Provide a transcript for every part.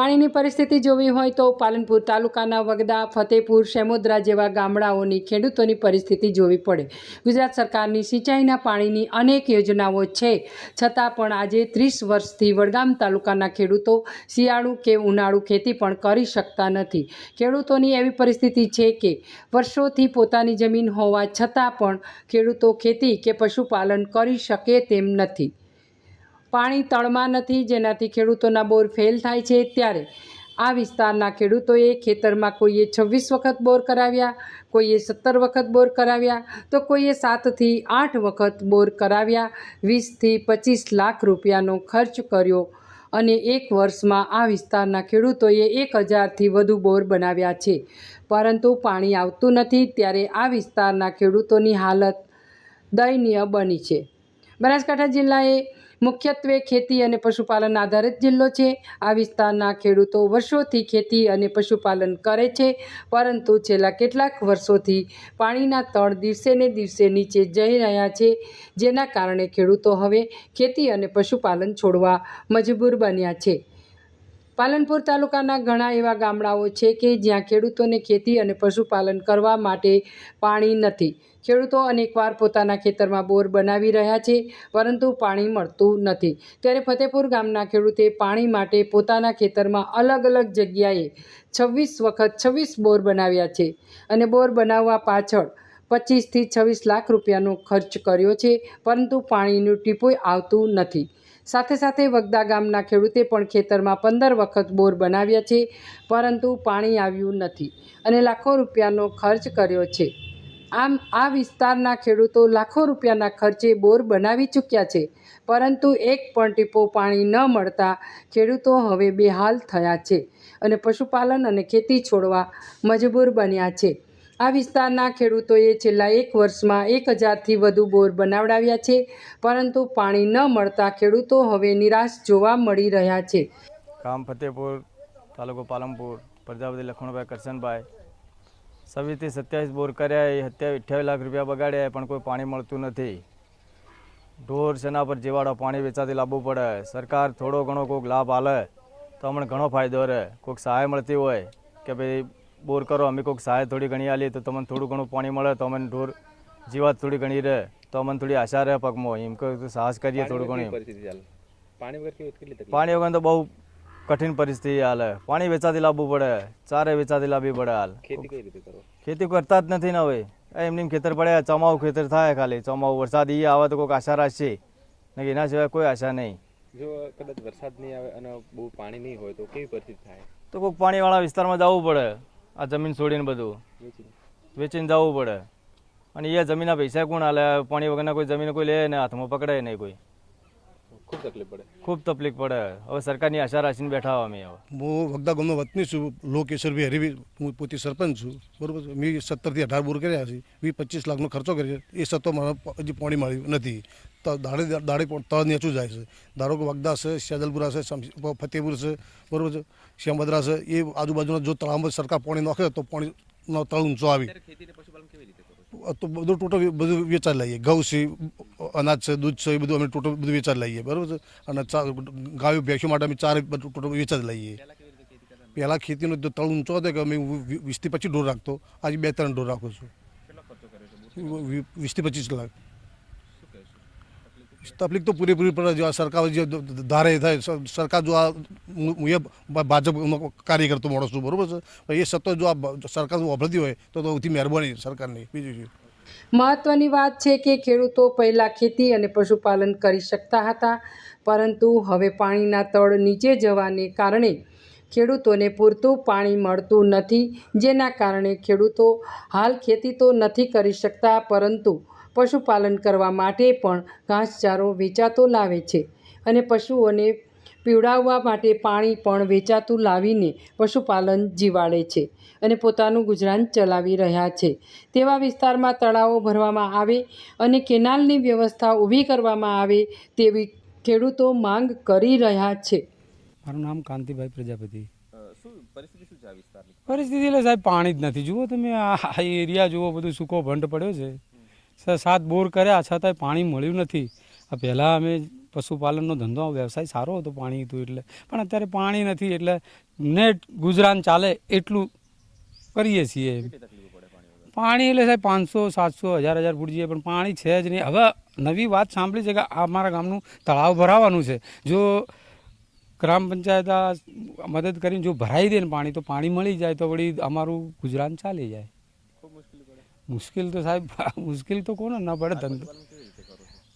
પાણીની પરિસ્થિતિ જોવી હોય તો પાલનપુર તાલુકાના વગદા, ફતેપુર, શેમોદરા જેવા ગામડાઓની ખેડૂતોની પરિસ્થિતિ જોવી પડે. ગુજરાત સરકારની સિંચાઈના પાણીની અનેક યોજનાઓ છે. છતાં પણ આજે ત્રીસ વર્ષથી વડગામ તાલુકાના ખેડૂતો શિયાળુ કે ઉનાળુ ખેતી પણ કરી શકતા નથી. ખેડૂતોની એવી પરિસ્થિતિ છે કે વર્ષોથી પોતાની જમીન હોવા છતાં પણ ખેડૂતો ખેતી કે પશુપાલન કરી શકે તેમ નથી. પાણી તળમાં નથી, જેનાથી ખેડૂતોના બોર ફેલ થાય છે. ત્યારે આ વિસ્તારના ખેડૂતોએ ખેતરમાં કોઈએ છવ્વીસ વખત બોર કરાવ્યા, કોઈએ સત્તર વખત બોર કરાવ્યા, તો કોઈએ સાતથી આઠ વખત બોર કરાવ્યા, વીસથી પચીસ લાખ રૂપિયાનો ખર્ચ કર્યો અને એક વર્ષમાં આ વિસ્તારના ખેડૂતોએ એક હજારથી વધુ બોર બનાવ્યા છે. પરંતુ પાણી આવતું નથી, ત્યારે આ વિસ્તારના ખેડૂતોની હાલત દયનીય બની છે. બનાસકાંઠા જિલ્લાએ મુખ્યત્વે ખેતી અને પશુપાલન આધારિત જિલ્લો છે. આ વિસ્તારના ખેડૂતો વર્ષોથી ખેતી અને પશુપાલન કરે છે, પરંતુ છેલ્લા કેટલાક વર્ષોથી પાણીના તળ દિવસે ને દિવસે નીચે જઈ રહ્યા છે, જેના કારણે ખેડૂતો હવે ખેતી અને પશુપાલન છોડવા મજબૂર બન્યા છે. પાલનપુર તાલુકાના ઘણા એવા ગામડાઓ છે કે જ્યાં ખેડૂતોને ખેતી અને પશુપાલન કરવા માટે પાણી નથી. ખેડૂતો અનેકવાર પોતાના ખેતરમાં બોર બનાવી રહ્યા છે, પરંતુ પાણી મળતું નથી. ત્યારે ફતેપુર ગામના ખેડૂતે પાણી માટે પોતાના ખેતરમાં અલગ અલગ જગ્યાએ છવ્વીસ વખત છવ્વીસ બોર બનાવ્યા છે અને બોર બનાવવા પાછળ પચીસથી છવ્વીસ લાખ રૂપિયાનો ખર્ચ કર્યો છે, પરંતુ પાણીનું ટીપું આવતું નથી. સાથે સાથે વગદા ગામના ખેડૂતે પણ ખેતરમાં પંદર વખત બોર બનાવ્યા છે, પરંતુ પાણી આવ્યું નથી અને લાખો રૂપિયાનો ખર્ચ કર્યો છે. આમ, આ વિસ્તારના ખેડૂતો લાખો રૂપિયાના ખર્ચે બોર બનાવી ચૂક્યા છે, પરંતુ એક પણ ટીપો પાણી ન મળતા ખેડૂતો હવે બેહાલ થયા છે અને પશુપાલન અને ખેતી છોડવા મજબૂર બન્યા છે. આ વિસ્તારના ખેડૂતોએ છેલ્લા એક વર્ષમાં એક હજારથી વધુ બોર બનાવડાવ્યા છે, પરંતુ પાણી ન મળતા ખેડૂતો હવે નિરાશ જોવા મળી રહ્યા છે. ગામ ફતેપુર, તાલુકો પાલનપુર, પ્રજાપતિ લખણભાઈ કરશનભાઈ. સવીસથી સત્યાવીસ બોર કર્યા, એ સત્યાવીસ અઠ્યાવીસ લાખ રૂપિયા બગાડ્યા, પણ કોઈ પાણી મળતું નથી. ઢોર સેના પર જીવાડો પાણી વેચાતી લાવવું પડે. સરકાર થોડો ઘણો કોઈક લાભ આલે, તો અમને ઘણો ફાયદો રહે. કોઈક સહાય મળતી હોય, કે ભાઈ બોર કરો અમે કોઈક સહાય થોડી ઘણી આલી તો તમને થોડું ઘણું પાણી મળે તો અમને ઢોર જીવાત થોડી ઘણી રહે તો અમને થોડી આશા રહે પગમાં. એમ કે સાહસ કરીએ થોડું ઘણું પાણી વગર તો બહુ કઠિન પરિસ્થિતિ હાલે. પાણી વેચાતી લાવવું પડે ચારે વેચાતી લાવવી પડે હાલ. ખેતી કરતા જ નથી ને હવે. એમની ખેતર પડ્યા ચોમાવું ખેતર થાય ખાલી. ચોમાવું વરસાદ ઈ આવે તો કોઈક આશા રાખશે. ને એના સિવાય કોઈ આશા નહીં. જો કદાચ વરસાદ નહીં આવે અને બહુ પાણી નહીં હોય તો કેવી પરિસ્થિતિ થાય? તો કોઈક પાણીવાળા વિસ્તારમાં જવું પડે. આ જમીન છોડીને બધું. વેચીને. જવું પડે. અને એ જમીનના પૈસા કોણ હાલે પાણી વગરના કોઈ જમીન કોઈ લે ને હાથમાં પકડાય નહીં કોઈ. ખૂબ તકલીફ પડે. ખૂબ તકલીફ પડે. હવે સરકારની આશા રાખીને બેઠા હોય અમે હવે. હું વગદા ગામનો વતની છું. લોકેશ્વરભાઈ હરિભી હું પોતે સરપંચ છું. બરોબર મેં સત્તરથી અઢાર બોર કર્યા છે. વીસ પચીસ લાખનો ખર્ચો કર્યો એ સત્તો મને હજી પાણી મળ્યું નથી. તો દાડે દાડે તળ નીચું જાય છે. ધારો કે વગદા છે સેદલપુરા છે ફતેપુર છે બરોબર છે? શ્યામભદ્રા છે એ આજુબાજુના જો તળાવમાં સરકાર પાણી નાખે તો પાણીનો તળ ઊંચો આવી. તો બધું ટોટલ બધું વેચાઈ લઈએ. ઘઉં છે અનાજ છે દૂધ છે એ બધું અમે ટોટલ બધું વેચાઈ લઈએ બરાબર છે? અને ગાયો ભેંસો માટે અમે ચાર ટોટલ વેચાઈ લઈએ. પહેલાં ખેતીનો જો તળ ઊંચો હતો કે અમે વીસથી પચીસ ઢોર રાખતો. આજે બે ત્રણ ઢોર રાખું છું. વીસથી પચીસ લાખ. તકલીફ તો પૂરેપૂરી પડે જો આ સરકાર જે ધારે થાય સરકાર જો આ હું હું એ ભાજપ કાર્યકર્તો માણસ છું બરાબર છે? એ સત્તો જો આ સરકાર વાપરતી હોય તો તો સૌથી મહેરબાની સરકારની બીજું શું? મહત્વની વાત છે કે ખેડૂતો પહેલાં ખેતી અને પશુપાલન કરી શકતા હતા, પરંતુ હવે પાણીના તળ નીચે જવાને કારણે ખેડૂતોને પૂરતું પાણી મળતું નથી, જેના કારણે ખેડૂતો હાલ ખેતી તો નથી કરી શકતા, પરંતુ પશુપાલન કરવા માટે પણ ઘાસચારો વેચાતો લાવે છે અને પશુઓને પીવડાવવા માટે પાણી પણ વેચાતું લાવીને પશુપાલન જીવાડે છે અને પોતાનું ગુજરાન ચલાવી રહ્યા છે. તેવા વિસ્તારમાં તળાવો ભરવામાં આવે અને કેનાલની વ્યવસ્થા ઊભી કરવામાં આવે તેવી ખેડૂતો માંગ કરી રહ્યા છે. મારું નામ કાંતિભાઈ પ્રજાપતિ. પરિસ્થિતિ શું છે આ વિસ્તારની? પરિસ્થિતિ એટલે સાહેબ પાણી જ નથી. જુઓ તમે આ આ એરિયા જુઓ બધું સૂકો ભંડ પડ્યો છે. સાત બોર કર્યા છતાંય પાણી મળ્યું નથી. આ પહેલાં અમે પશુપાલનનો ધંધો વ્યવસાય સારો હતો પાણી હતું એટલે. પણ અત્યારે પાણી નથી એટલે નેટ ગુજરાન ચાલે એટલું કરીએ છીએ પાણી એટલે સાહેબ પાંચસો સાતસો હજાર હજાર ફૂટ જઈએ પણ પાણી છે જ નહીં. હવે નવી વાત સાંભળી છે કે આ અમારા ગામનું તળાવ ભરાવાનું છે. જો ગ્રામ પંચાયત આ મદદ કરીને જો ભરાઈ દે ને પાણી તો પાણી મળી જાય તો વળી અમારું ગુજરાન ચાલી જાય. મુશ્કેલ તો સાહેબ મુશ્કેલ તો કોને ના પડે ધંધો?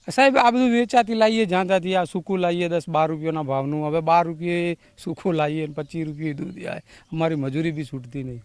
સાહેબ, આ બધું વેચાતી લાવીએ જ્યાં આ સૂકું લાવીએ દસ બાર રૂપિયાના ભાવનું. હવે બાર રૂપિયે સૂકું લાવીએ પચીસ રૂપિયે દૂધ આવે અમારી મજૂરી બી છૂટતી નહીં.